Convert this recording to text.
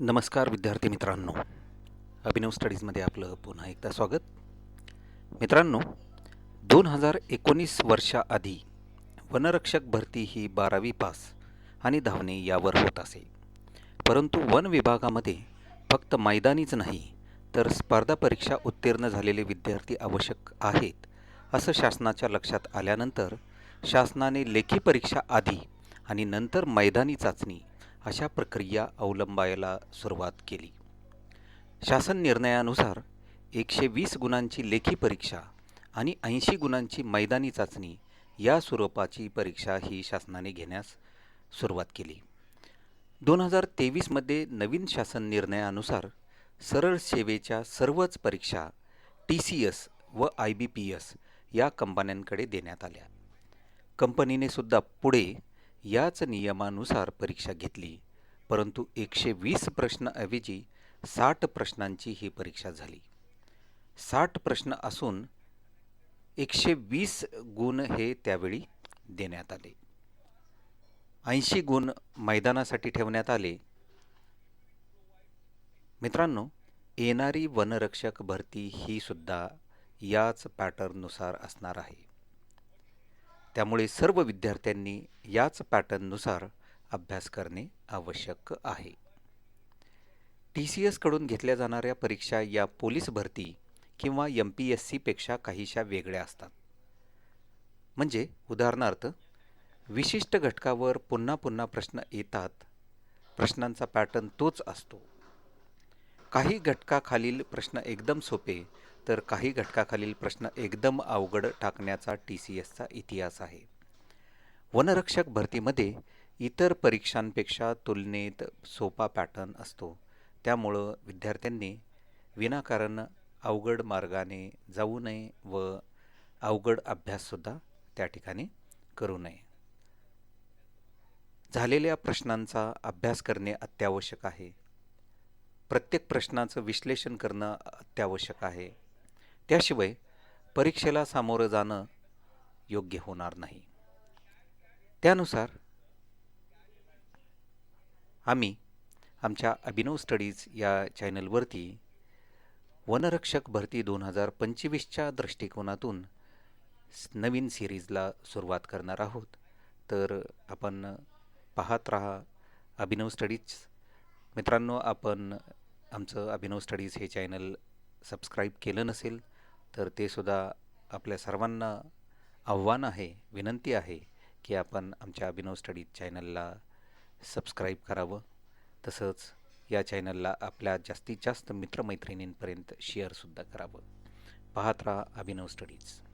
नमस्कार विद्यार्थी मित्रांनो. अभिनव स्टडीजमध्ये आपलं पुन्हा एकदा स्वागत. मित्रांनो दोन हजार एकोणीस वर्षाआधी वनरक्षक भरती ही बारावी पास आणि धावणे यावर होत असे. परंतु वन विभागामध्ये फक्त मैदानीच नाही तर स्पर्धा परीक्षा उत्तीर्ण झालेले विद्यार्थी आवश्यक आहेत असं शासनाच्या लक्षात आल्यानंतर शासनाने लेखी परीक्षा आधी आणि नंतर मैदानी चाचणी अशा प्रक्रिया अवलंबायला सुरुवात केली. शासन निर्णयानुसार एकशे वीस गुणांची लेखी परीक्षा आणि ऐंशी गुणांची मैदानी चाचणी या स्वरूपाची परीक्षा ही शासनाने घेण्यास सुरुवात केली. दोन हजार तेवीसमध्ये नवीन शासन निर्णयानुसार सरळ सेवेच्या सर्वच परीक्षा टी सी एस व आय बी पी एस या कंपन्यांकडे देण्यात आल्या. कंपनीने सुद्धा पुढे याच नियमानुसार परीक्षा घेतली. परंतु एकशे वीस प्रश्नाऐवजी साठ प्रश्नांची ही परीक्षा झाली. साठ प्रश्न असून एकशे वीस गुण हे त्यावेळी देण्यात आले. ऐंशी गुण मैदानासाठी ठेवण्यात आले. मित्रांनो येणारी वनरक्षक भरती ही सुद्धा याच पॅटर्ननुसार असणार आहे. त्यामुळे सर्व विद्यार्थ्यांनी याच पॅटर्ननुसार अभ्यास करणे आवश्यक आहे. टी सी एसकडून घेतल्या जाणाऱ्या परीक्षा या पोलीस भरती किंवा एम पी एस सीपेक्षा काहीशा वेगळ्या असतात. म्हणजे उदाहरणार्थ विशिष्ट घटकावर पुन्हा पुन्हा प्रश्न येतात. प्रश्नांचा पॅटर्न तोच असतो. काही घटकाखालील प्रश्न एकदम सोपे तर काही घटकाखालील प्रश्न एकदम अवघड टाकण्याचा टी सी एसचा इतिहास आहे. वनरक्षक भरतीमध्ये इतर परीक्षांपेक्षा तुलनेत सोपा पॅटर्न असतो. त्यामुळं विद्यार्थ्यांनी विनाकारण अवघड मार्गाने जाऊ नये व अवघड अभ्याससुद्धा त्या ठिकाणी करू नये. झालेल्या प्रश्नांचा अभ्यास करणे अत्यावश्यक आहे. प्रत्येक प्रश्नाचं विश्लेषण करणं अत्यावश्यक आहे. त्याशिवाय परीक्षेला सामोरं जाणं योग्य होणार नाही. त्यानुसार आम्ही आमच्या अभिनव स्टडीज या चॅनलवरती वनरक्षक भरती दोन हजार पंचवीसच्या दृष्टिकोनातून नवीन सिरीजला सुरुवात करणार आहोत. तर आपण पाहत राहा अभिनव स्टडीज. मित्रांनो आपण आमचं अभिनव स्टडीज हे चॅनल सबस्क्राईब केलं नसेल तर ते सुद्धा आपल्या सर्वांना आव्हान आहे विनंती आहे की आपण आमच्या अभिनव स्टडीज चॅनलला सबस्क्राईब करावं. तसंच या चॅनलला आपल्या जास्तीत जास्त मित्रमैत्रिणींपर्यंत शेअरसुद्धा करावं. पाहत राहा अभिनव स्टडीज.